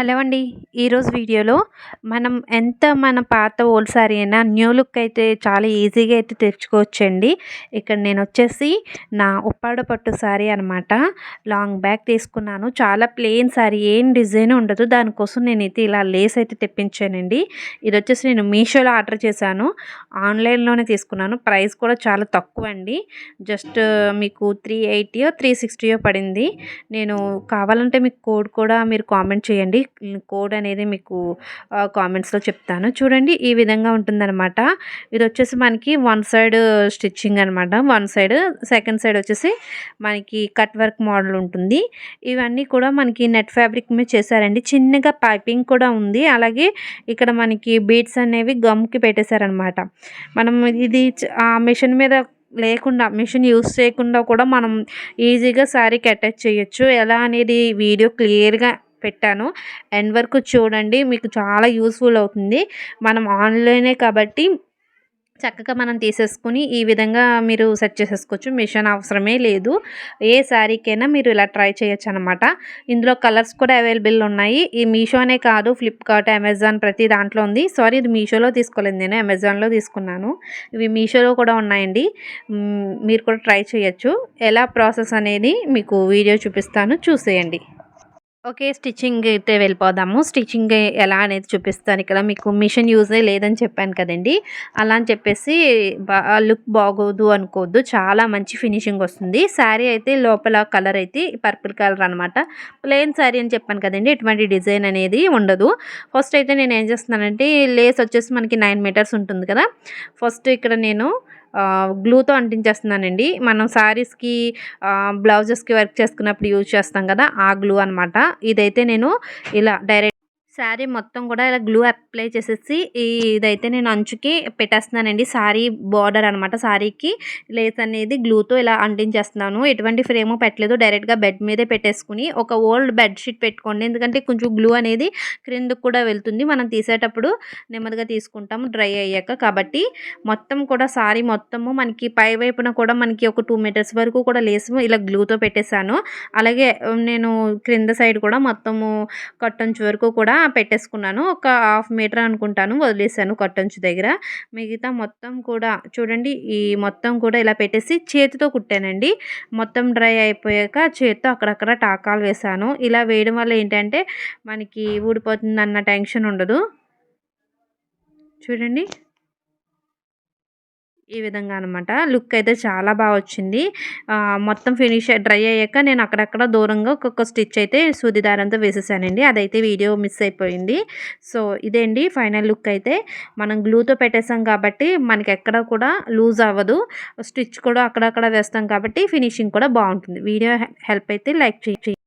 Hello అండి. ఈరోజు వీడియోలో మనం ఎంత మన పాత ఓల్డ్ సారీ అయినా న్యూ లుక్ అయితే చాలా ఈజీగా అయితే తెచ్చుకోవచ్చండి. ఇక్కడ నేను వచ్చేసి నా ఉప్పాడ పట్టు శారీ అనమాట లాంగ్ బ్యాక్ తీసుకున్నాను. చాలా ప్లెయిన్ శారీ ఏం డిజైన్ ఉండదు. దానికోసం నేనైతే ఇలా లేస్ అయితే తెప్పించానండి. ఇది వచ్చేసి నేను మీషోలో ఆర్డర్ చేశాను. ఆన్లైన్లోనే తీసుకున్నాను. ప్రైస్ కూడా చాలా తక్కువ అండి జస్ట్ మీకు త్రీ ఎయిటీయో త్రీ సిక్స్టీయో పడింది. నేను కావాలంటే మీకు కోడ్ కూడా మీరు కామెంట్ చేయండి. కోడ్ అనేది మీకు కామెంట్స్లో చెప్తాను. చూడండి ఈ విధంగా ఉంటుందన్నమాట. ఇది వచ్చేసి మనకి వన్ సైడ్ స్టిచ్చింగ్ అనమాట వన్ సైడ్ సెకండ్ సైడ్ వచ్చేసి మనకి కట్ వర్క్ మోడల్ ఉంటుంది. ఇవన్నీ కూడా మనకి నెట్ ఫ్యాబ్రిక్ మీద చేశారండి. చిన్నగా పైపింగ్ కూడా ఉంది. అలాగే ఇక్కడ మనకి బీట్స్ అనేవి గమ్కి పెట్టేశారనమాట మనం ఇది ఆ మిషన్ మీద లేకుండా మిషన్ యూస్ చేయకుండా కూడా మనం ఈజీగా శారీకి అటాచ్ చేయొచ్చు. ఎలా అనేది వీడియో క్లియర్గా పెట్టాను. ఎండ్ వరకు చూడండి మీకు చాలా యూస్ఫుల్ అవుతుంది. మనం ఆన్లైనే కాబట్టి చక్కగా మనం తీసేసుకుని ఈ విధంగా మీరు సెట్ చేసేసుకోవచ్చు. మిషన్ అవసరమే లేదు. ఏ శారీకైనా మీరు ఇలా ట్రై చేయొచ్చు అనమాట ఇందులో కలర్స్ కూడా అవైలబుల్ ఉన్నాయి. ఈ మీషోనే కాదు ఫ్లిప్కార్ట్ అమెజాన్ ప్రతి దాంట్లో ఉంది. సారీ ఇది మీషోలో తీసుకోలేదు. నేను అమెజాన్లో తీసుకున్నాను. ఇవి మీషోలో కూడా ఉన్నాయండి. మీరు కూడా ట్రై చేయొచ్చు. ఎలా ప్రాసెస్ అనేది మీకు వీడియో చూపిస్తాను. చూసేయండి. ఓకే స్టిచ్చింగ్ అయితే వెళ్ళిపోదాము. స్టిచ్చింగ్ ఎలా అనేది చూపిస్తాను. ఇక్కడ మీకు మిషన్ యూజే లేదని చెప్పాను కదండి. అలా అని చెప్పేసి లుక్ బాగోదు అనుకోవద్దు. చాలా మంచి ఫినిషింగ్ వస్తుంది. శారీ అయితే లోపల కలర్ అయితే పర్పుల్ కలర్ అనమాట ప్లెయిన్ శారీ అని చెప్పాను కదండి. ఎటువంటి డిజైన్ అనేది ఉండదు. ఫస్ట్ అయితే నేను ఏం చేస్తున్నానంటే లేస్ వచ్చేసి మనకి నైన్ మీటర్స్ ఉంటుంది కదా. ఫస్ట్ ఇక్కడ నేను గ్లూతో అంటించేస్తున్నానండి. మనం శారీస్కి బ్లౌజెస్కి వర్క్ చేసుకున్నప్పుడు యూజ్ చేస్తాం కదా ఆ గ్లూ అనమాట ఇదైతే నేను ఇలా డైరెక్ట్ శారీ మొత్తం కూడా ఇలా గ్లూ అప్లై చేసేసి ఇదైతే నేను అంచుకి పెట్టేస్తున్నానండి. శారీ బార్డర్ అనమాట శారీకి. లేస్ అనేది గ్లూతో ఇలా అంటించేస్తున్నాను. ఎటువంటి ఫ్రేమ్ పెట్టలేదు. డైరెక్ట్గా బెడ్ మీదే పెట్టేసుకుని ఒక ఓల్డ్ బెడ్షీట్ పెట్టుకోండి. ఎందుకంటే కొంచెం గ్లూ అనేది క్రిందకు కూడా వెళ్తుంది. మనం తీసేటప్పుడు నెమ్మదిగా తీసుకుంటాము. డ్రై అయ్యాక కాబట్టి మొత్తం కూడా శారీ మొత్తము మనకి పై వైపున కూడా మనకి ఒక టూ మీటర్స్ వరకు కూడా లేసు. ఇలా గ్లూతో పెట్టేశాను. అలాగే నేను క్రింద సైడ్ కూడా మొత్తము కట్టంచు వరకు కూడా పెట్టేసుకున్నాను. ఒక హాఫ్ మీటర్ అనుకుంటాను. వదిలేసాను కట్టంచు దగ్గర. మిగతా మొత్తం కూడా చూడండి ఈ మొత్తం కూడా ఇలా పెట్టేసి చేతితో కుట్టానండి. మొత్తం డ్రై అయిపోయాక చేతితో అక్కడక్కడ టాకాలు వేసాను ఇలా వేయడం వల్ల ఏంటంటే మనకి ఊడిపోతుంది అన్న టెన్షన్ ఉండదు. చూడండి. ఈ విధంగా అనమాట లుక్ అయితే చాలా బాగా వచ్చింది. మొత్తం ఫినిష్ డ్రై అయ్యాక నేను అక్కడక్కడ దూరంగా ఒక్కొక్క స్టిచ్ అయితే సూది దారంతో వేసేసానండి. అదైతే వీడియో మిస్ అయిపోయింది. సో ఇదేండి ఫైనల్ లుక్ అయితే. మనం గ్లూతో పెట్టేసాం కాబట్టి మనకి ఎక్కడ కూడా లూజ్ అవ్వదు. స్టిచ్ కూడా అక్కడక్కడ వేస్తాం కాబట్టి ఫినిషింగ్ కూడా బాగుంటుంది. వీడియో హెల్ప్ అయితే లైక్ చేయి